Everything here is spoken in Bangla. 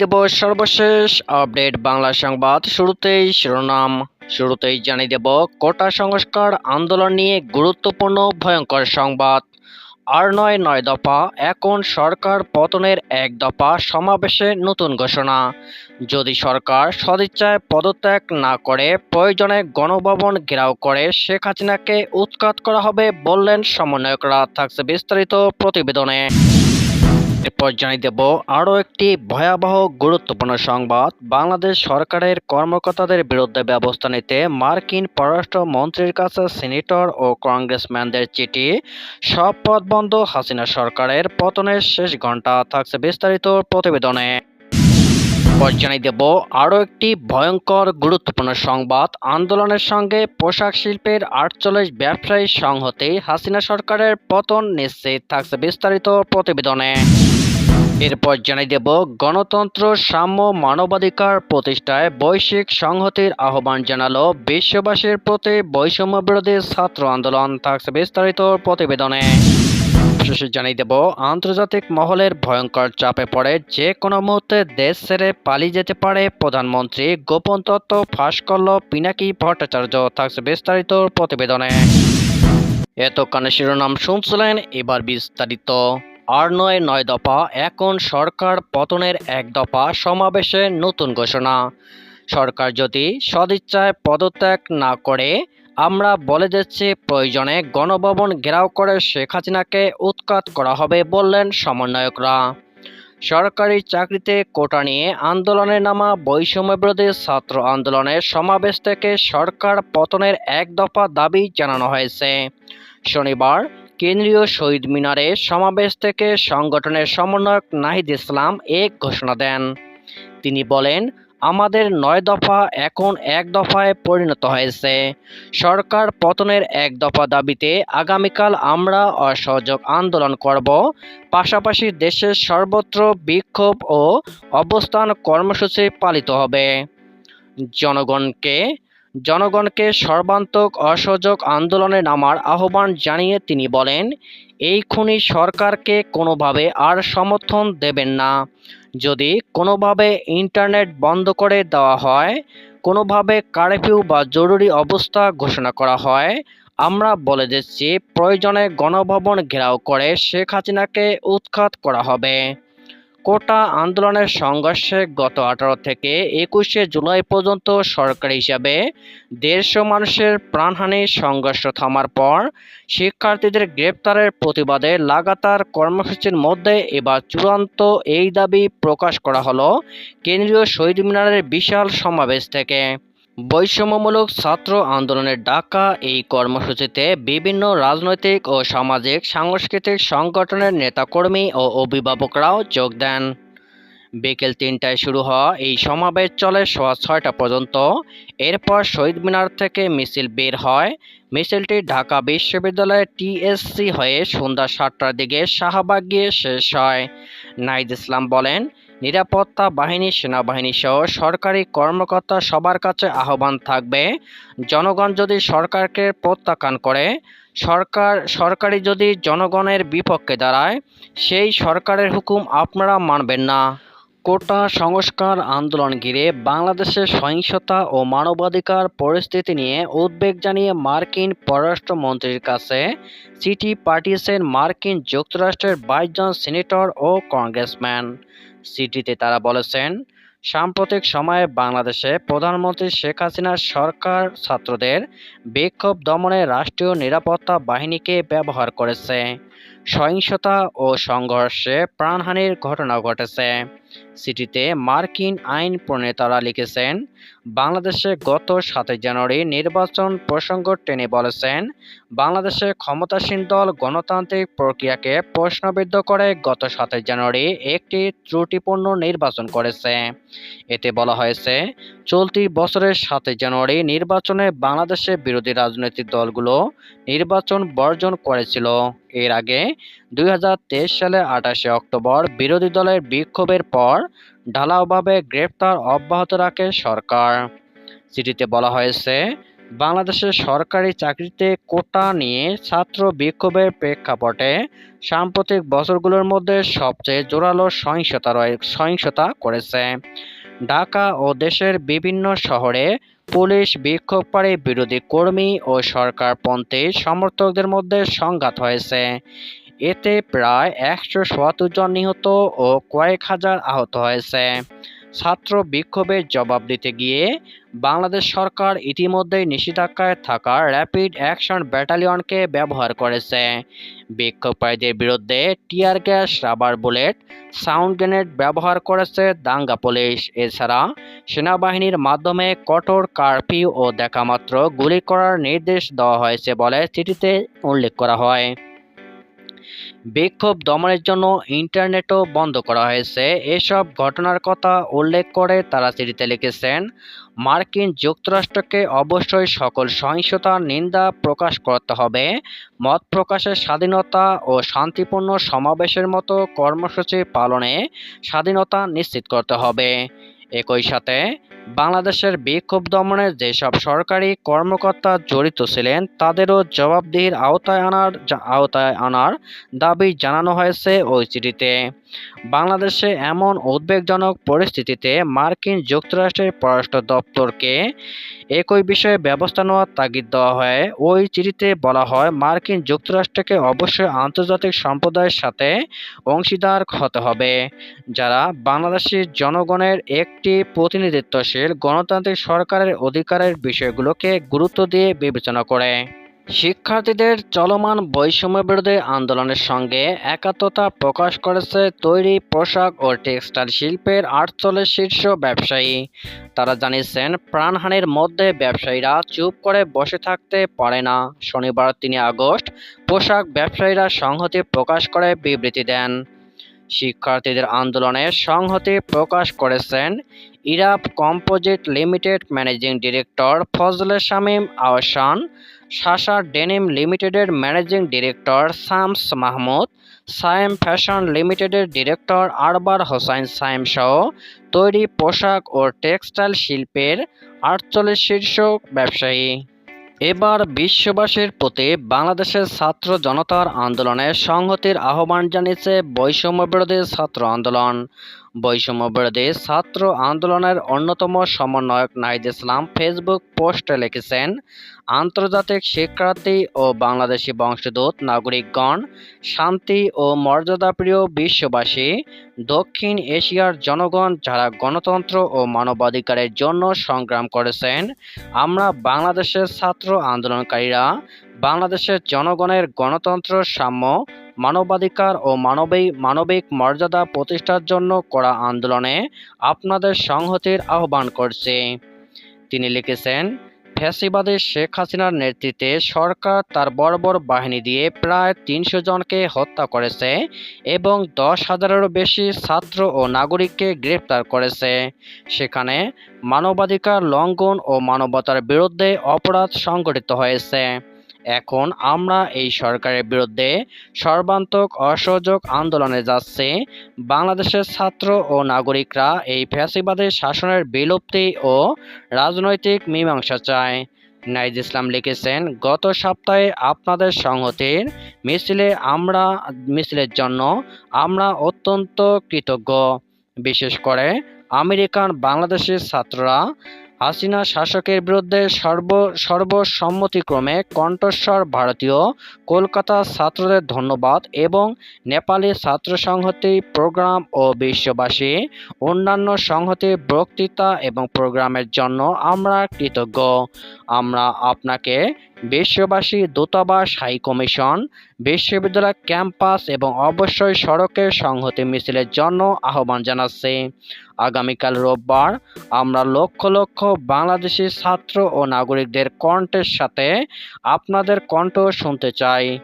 দেব সর্বশেষ আপডেট বাংলা সংবাদ শুরুতেই শিরোনাম। শুরুতেই জানিয়ে দেব, কোটা সংস্কার আন্দোলন নিয়ে গুরুত্বপূর্ণ ভয়ঙ্কর সংবাদ। আর নয় নয় দফা, এখন সরকার পতনের এক দফা সমাবেশে নতুন ঘোষণা। যদি সরকার সদিচ্ছায় পদত্যাগ না করে প্রয়োজনে গণভবন ঘেরাও করে, শেখ হাসিনাকে উৎখাত করা হবে বললেন সমন্বয়করা। থাকছে বিস্তারিত প্রতিবেদনে। এরপর জানিয়ে দেব আরও একটি ভয়াবহ গুরুত্বপূর্ণ সংবাদ। বাংলাদেশ সরকারের কর্মকর্তাদের বিরুদ্ধে ব্যবস্থা নিতে মার্কিন পররাষ্ট্র মন্ত্রীর কাছে সিনেটর ও কংগ্রেসম্যানদের চিঠি। সব পথ বন্ধ, হাসিনা সরকারের পতনের শেষ ঘণ্টা থাকছে বিস্তারিত প্রতিবেদনে। এরপর জানিয়ে দেব, আরও একটি ভয়ঙ্কর গুরুত্বপূর্ণ সংবাদ। আন্দোলনের সঙ্গে পোশাক শিল্পের আটচল্লিশ ব্যবসায়ী সংহতি, হাসিনা সরকারের পতন নিশ্চিত থাকছে বিস্তারিত প্রতিবেদনে। এরপর জানিয়ে দেব, গণতন্ত্র সাম্য মানবাধিকার প্রতিষ্ঠায় বৈশ্বিক সংহতির আহ্বান জানালো বিশ্ববাসীর প্রতি বৈষম্য বিরোধী ছাত্র আন্দোলন। থাকছে বিস্তারিত প্রতিবেদনে। শেষে জানিয়ে দেব, আন্তর্জাতিক মহলের ভয়ঙ্কর চাপে পড়ে যে কোনো মুহূর্তে দেশ ছেড়ে পালিয়ে যেতে পারে প্রধানমন্ত্রী। গোপন তত্ত্ব ফাঁস করল পিনাকি ভট্টাচার্য, থাকছে বিস্তারিত প্রতিবেদনে। এতক্ষণে শিরোনাম শুনছিলেন এবার বিস্তারিত। আর নয় নয় দফা, এখন সরকার পতনের এক দফা, সমাবেশে নতুন ঘোষণা। সরকার যদি সদিচ্ছায় পদত্যাগ না করে আমরা বলে দিচ্ছি প্রয়োজনে গণভবন ঘেরাও করে শেখ হাসিনাকে উৎখাত করা হবে বললেন সমন্বয়করা। সরকারি চাকরিতে কোটা নিয়ে আন্দোলনে নামা বৈষম্য বিরোধী ছাত্র আন্দোলনের সমাবেশ থেকে সরকার পতনের এক দফা দাবি জানানো হয়েছে। শনিবার কেন্দ্রীয় শহীদ মিনারে সমাবেশ থেকে সংগঠনের সমন্বয়ক নাহিদ ইসলাম এক ঘোষণা দেন। তিনি বলেন আমাদের নয় দফা এখন এক দফায় পরিণত হয়েছে। সরকার পতনের এক দফা দাবিতে আগামীকাল আমরা অসহযোগ আন্দোলন করব। পাশাপাশি দেশের সর্বত্র বিক্ষোভ ও অবস্থান কর্মসূচি পালিত হবে। জনগণকে জনগণকে সর্বান্তক অসহযোগ আন্দোলনে নামার আহ্বান জানিয়ে তিনি বলেন, এই খুনি সরকারকে কোনোভাবে আর সমর্থন দেবেন না। যদি কোনোভাবে ইন্টারনেট বন্ধ করে দেওয়া হয়, কোনোভাবে কারফিউ বা জরুরি অবস্থা ঘোষণা করা হয়, আমরা বলে দিচ্ছি প্রয়োজনে গণভবন ঘেরাও করে শেখ হাসিনাকে উৎখাত করা হবে। কোটা আন্দোলনের সংঘর্ষে গত আঠারো থেকে একুশে জুলাই পর্যন্ত সরকার হিসাবে দেড়শো মানুষের প্রাণহানি সংঘর্ষ থামার পর শিক্ষার্থীদের গ্রেপ্তারের প্রতিবাদে লাগাতার কর্মসূচির মধ্যে এবার চূড়ান্ত এই দাবি প্রকাশ করা হলো কেন্দ্রীয় শহীদ মিনারের বিশাল সমাবেশ থেকে। বৈষম্যমূলক ছাত্র আন্দোলনের ডাকা এই কর্মসূচিতে বিভিন্ন রাজনৈতিক ও সামাজিক সাংস্কৃতিক সংগঠনের নেতাকর্মী ও অভিভাবকরাও যোগ দেন। বিকেল তিনটায় শুরু হওয়া এই সমাবেশ চলে সোয়া ছয়টা পর্যন্ত। এরপর শহীদ মিনার থেকে মিছিল বের হয়। মিছিলটি ঢাকা বিশ্ববিদ্যালয়ের টিএসসি হয়ে সন্ধ্যা সাতটার দিকে শাহবাগ গিয়ে শেষ হয়। নাইদ ইসলাম বলেন নিরাপত্তা বাহিনী, সেনাবাহিনী সহ সরকারি কর্মকর্তা সবার কাছে আহ্বান থাকবে। জনগণ যদি সরকারকে প্রত্যাখ্যান করে, সরকার সরকারি যদি জনগণের বিপক্ষে দাঁড়ায়, সেই সরকারের হুকুম আপনারা মানবেন না। কোটা সংস্কার আন্দোলন ঘিরে বাংলাদেশের সহিংসতা ও মানবাধিকার পরিস্থিতি নিয়ে উদ্বেগ জানিয়ে মার্কিন পররাষ্ট্রমন্ত্রীর কাছে চিঠি পাঠিয়েছেন মার্কিন যুক্তরাষ্ট্রের বাইশ জন সিনেটর ও কংগ্রেসম্যান। চিঠিতে তারা বলেছেন, সাম্প্রতিক সময়ে বাংলাদেশে প্রধানমন্ত্রী শেখ হাসিনার সরকার ছাত্রদের বিক্ষোভ দমনে রাষ্ট্রীয় নিরাপত্তা বাহিনীকে ব্যবহার করেছে। সহিংসতা ও সংঘর্ষে প্রাণহানির ঘটনা ঘটেছে। সিটিতে মার্কিন আইন প্রণেতারা লিখেছেন, বাংলাদেশে গত সাতই জানুয়ারি নির্বাচন প্রসঙ্গ টেনে বলেছেন, বাংলাদেশে ক্ষমতাসীন দল গণতান্ত্রিক প্রক্রিয়াকে প্রশ্নবিদ্ধ করে গত সাতই জানুয়ারি একটি ত্রুটিপূর্ণ নির্বাচন করেছে। এতে বলা হয়েছে, চলতি বছরের সাতই জানুয়ারি নির্বাচনে বাংলাদেশের বিরোধী রাজনৈতিক দলগুলো নির্বাচন বর্জন করেছিল। এর আগে দুই সালে আঠাশে অক্টোবর বিরোধী দলের বিক্ষোভের পর ঢালাওভাবে গ্রেপ্তার অব্যাহত রাখে সরকার। চিঠিতে বলা হয়েছে, বাংলাদেশের সরকারি চাকরিতে কোটা নিয়ে ছাত্র বিক্ষোভের প্রেক্ষাপটে সাম্প্রতিক বছরগুলোর মধ্যে সবচেয়ে জোরালো সহিংসতা সহিংসতা করেছে। ঢাকা ও দেশের বিভিন্ন শহরে পুলিশ বিক্ষোভকারী বিরোধী কর্মী ও সরকারপন্থী সমর্থকদের মধ্যে সংঘাত হয়েছে। এতে প্রায় একশো সত্তর জন নিহত ও কয়েক হাজার আহত হয়েছে। ছাত্র বিক্ষোভের জবাব দিতে গিয়ে বাংলাদেশ সরকার ইতিমধ্যেই নিষেধাজ্ঞায় থাকা র্যাপিড অ্যাকশন ব্যাটালিয়নকে ব্যবহার করেছে। বিক্ষোভকারীদের বিরুদ্ধে tear gas, rubber bullet, sound grenade ব্যবহার করেছে দাঙ্গা পুলিশ। এছাড়া সেনাবাহিনীর মাধ্যমে কঠোর কারফিউ ও দেখামাত্র গুলি করার নির্দেশ দেওয়া হয়েছে বলে চিঠিতে উল্লেখ করা হয়। বিক্ষোভ দমনের জন্য ইন্টারনেটও বন্ধ করা হয়েছে। এসব ঘটনার কথা উল্লেখ করে তারা চিঠিতে লিখেছেন, মার্কিন যুক্তরাষ্ট্রকে অবশ্যই সকল সহিংসতার নিন্দা প্রকাশ করতে হবে। মত প্রকাশের স্বাধীনতা ও শান্তিপূর্ণ সমাবেশের মতো কর্মসূচি পালনে স্বাধীনতা নিশ্চিত করতে হবে। একই সাথে বাংলাদেশের বিক্ষোভ দমনে যেসব সরকারি কর্মকর্তা জড়িত ছিলেন, তাদেরও জবাবদিহির আওতায় আনার আওতায় আনার দাবি জানানো হয়েছে ওই চিঠিতে বাংলাদেশে এমন উদ্বেগজনক পরিস্থিতিতে মার্কিন যুক্তরাষ্ট্রের পররাষ্ট্র দপ্তরকে একই বিষয়ে ব্যবস্থা নেওয়ার তাগিদ দেওয়া হয়। ওই চিঠিতে বলা হয়, মার্কিন যুক্তরাষ্ট্রকে অবশ্যই আন্তর্জাতিক সম্প্রদায়ের সাথে অংশীদার হতে হবে, যারা বাংলাদেশের জনগণের একটি প্রতিনিধিত্বশীল গণতান্ত্রিক সরকারের অধিকারের বিষয়গুলোকে গুরুত্ব দিয়ে বিবেচনা করে। শিক্ষার্থীদের চলমান বৈষম্য বিরোধী আন্দোলনের সঙ্গে একাত্মতা প্রকাশ করেছে তৈরি পোশাক ও টেক্সটাইল শিল্পের আটচল্লিশ শীর্ষ ব্যবসায়ী। তারা জানিয়েছেন, প্রাণহানির মধ্যে ব্যবসায়ীরা চুপ করে বসে থাকতে পারে না। শনিবার তিন আগস্ট পোশাক ব্যবসায়ীরা সংহতি প্রকাশ করে বিবৃতি দেন। শিক্ষার্থীদের আন্দোলনে সংহতি প্রকাশ করেছেন Irab composite limited managing director Fazle Shamim Ahsan, Shasha denim লিমিটেডের managing director Shams Mahmud, Sayem fashion লিমিটেডের ডিরেক্টর আরবার হোসাইন সায়েম সহ তৈরি পোশাক ও টেক্সটাইল শিল্পের আটচল্লিশ শীর্ষ ব্যবসায়ী। এবার বিশ্ববাসীর প্রতি বাংলাদেশের ছাত্র জনতার আন্দোলনে সংহতির আহ্বান জানিয়েছে বৈষম্য বিরোধী ছাত্র আন্দোলন। বৈষম্য বিরোধী ছাত্র আন্দোলনের অন্যতম সমন্বয়ক নাহিদ ইসলাম ফেসবুক পোস্টে লিখেছেন, আন্তর্জাতিক শিক্ষার্থী ও বাংলাদেশি বংশোদ্ভূত নাগরিকগণ, শান্তি ও মর্যাদাপ্রিয় বিশ্ববাসী, দক্ষিণ এশিয়ার জনগণ যারা গণতন্ত্র ও মানবাধিকারের জন্য সংগ্রাম করেছেন, আমরা বাংলাদেশের ছাত্র আন্দোলনকারীরা বাংলাদেশের জনগণের গণতন্ত্র, সাম্য, মানবাধিকার ও মানবিক মানবিক মর্যাদা প্রতিষ্ঠার জন্য করা আন্দোলনে আপনাদের সংহতির আহ্বান করছে। তিনি লিখেছেন, ফ্যাসিবাদী শেখ হাসিনার নেতৃত্বে সরকার তার বর্বর বাহিনী দিয়ে প্রায় তিনশো জনকে হত্যা করেছে এবং দশ হাজারেরও বেশি ছাত্র ও নাগরিককে গ্রেপ্তার করেছে। সেখানে মানবাধিকার লঙ্ঘন ও মানবতার বিরুদ্ধে অপরাধ সংঘটিত হয়েছে। এখন আমরা এই সরকারের বিরুদ্ধে সর্বান্তক অসহযোগ আন্দোলনে যাচ্ছি। বাংলাদেশের ছাত্র ও নাগরিকরা এই ফ্যাসিবাদী শাসনের বিলুপ্তি ও রাজনৈতিক মীমাংসা চায়। নাইজ ইসলাম লিখেছেন, গত সপ্তাহে আপনাদের সংহতির মিছিলে আমরা, মিছিলের জন্য আমরা অত্যন্ত কৃতজ্ঞ। বিশেষ করে আমেরিকান বাংলাদেশের ছাত্ররা হাসিনা শাসকের বিরুদ্ধে সর্ব, সর্বসম্মতিক্রমে কণ্ঠস্বর ভারতীয় কলকাতা ছাত্রদের ধন্যবাদ এবং নেপালি ছাত্র সংহতি প্রোগ্রাম ও বিশ্ববাসী, অন্যান্য সংহতি বক্তৃতা এবং প্রোগ্রামের জন্য আমরা কৃতজ্ঞ। আমরা আপনাকে বিশ্ববাসী দূতাবাস হাই কমিশন, বিশ্ববিদ্যালয় ক্যাম্পাস এবং অবশ্যই সড়কের সংহতি মিছিলের জন্য আহ্বান জানাচ্ছি। আগামীকাল রোববার আমরা লক্ষ লক্ষ বাংলাদেশি ছাত্র ও নাগরিকদের কণ্ঠের সাথে আপনাদের কণ্ঠ শুনতে চাই।